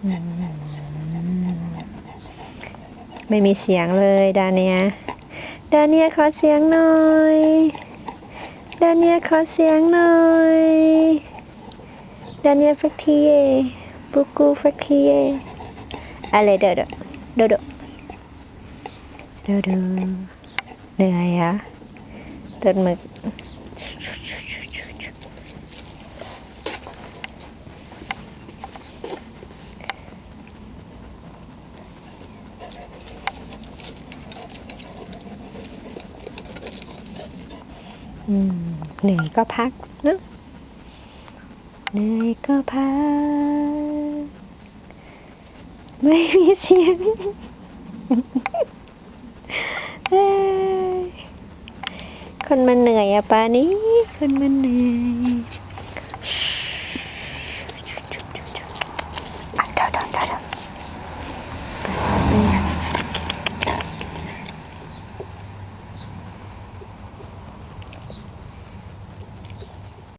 ไม่มีเสียงเลยดาเนีย ดาเนียขอเสียงหน่อย ดาเนียขอเสียงหน่อย ดาเนียฟักทีเยบุกูฟักทีเยอะไรเด้อเด้อเด้อเด้อเด้อเด้อเหนื่อยเหรอะต้นหมึก อืม เหนื่อยก็พักเนะเหนื่อยก็พัก ไม่มีเสียงคนมันเหนื่อยอะป่านี้คนมันเหนื่อย